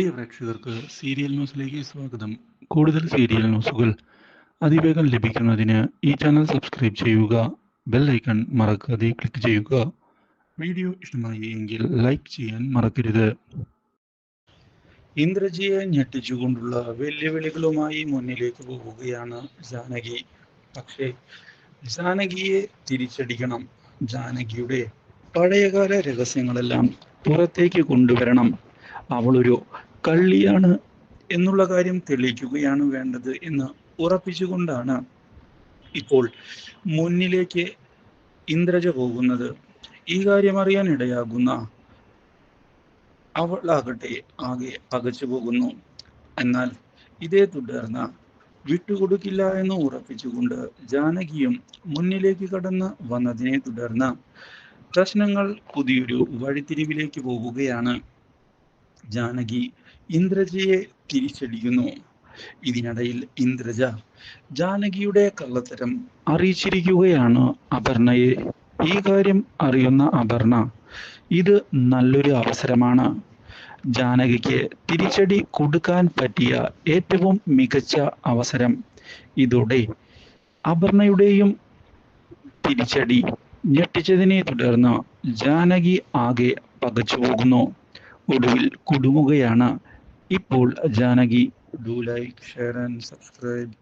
പ്രിയ പ്രേക്ഷകർക്ക് സീരിയൽ ന്യൂസിലേക്ക് സ്വാഗതം. കൂടുതൽ സീരിയൽ ന്യൂസുകൾ അതിവേഗം ലഭിക്കുന്നതിന് ഈ ചാനൽ സബ്സ്ക്രൈബ് ചെയ്യുക ബെൽ ഐക്കൺ മറക്കാതെ ക്ലിക്ക് ചെയ്യുക. വീഡിയോ ഇഷ്ടമായി എങ്കിൽ ലൈക്ക് ചെയ്യാൻ മറക്കരുത്. ഇന്ദ്രജിയെ ഞെട്ടിച്ചുകൊണ്ടുള്ള വെല്ലുവിളികളുമായി മുന്നിലേക്ക് പോവുകയാണ് ജാനകി. പക്ഷേ ജാനകിയെ തിരിച്ചടിക്കണം. ജാനകിയുടെ പഴയകാല രഹസ്യങ്ങളെല്ലാം പുറത്തേക്ക് കൊണ്ടുവരണം. അവളൊരു കള്ളിയാണ് എന്നുള്ള കാര്യം തെളിയിക്കുകയാണ് വേണ്ടത് എന്ന് ഉറപ്പിച്ചുകൊണ്ടാണ് ഇപ്പോൾ മുന്നിലേക്ക് ഇന്ദ്രജ പോകുന്നത്. ഈ കാര്യം അറിയാൻ ഇടയാകുന്ന അവളാകട്ടെ ആകെ പകച്ചു പോകുന്നു. എന്നാൽ ഇതേ തുടർന്ന് വിട്ടുകൊടുക്കില്ല എന്ന് ഉറപ്പിച്ചുകൊണ്ട് ജാനകിയും മുന്നിലേക്ക് കടന്ന് വന്നതിനെ തുടർന്ന് പ്രശ്നങ്ങൾ പുതിയൊരു വഴിത്തിരിവിലേക്ക് പോവുകയാണ് ജാനകി ഇന്ദ്രജയെ തിരിച്ചടിക്കുന്നു. ഇതിനിടയിൽ ഇന്ദ്രജ ജാനകിയുടെ കള്ളത്തരം അറിയിച്ചിരിക്കുകയാണ് അപർണയെ. ഈ കാര്യം അറിയുന്ന അപർണ ഇത് നല്ലൊരു അവസരമാണ്. ജാനകിക്ക് തിരിച്ചടി കൊടുക്കാൻ പറ്റിയ ഏറ്റവും മികച്ച അവസരം ഇതോടെ അപർണയുടെയും തിരിച്ചടി ഞെട്ടിച്ചതിനെ തുടർന്ന് ജാനകി ആകെ പകച്ചു പോകുന്നു ഒടുവിൽ കുടുങ്ങുകയാണ്. ഇപ്പോൾ Janaki. Do like share and subscribe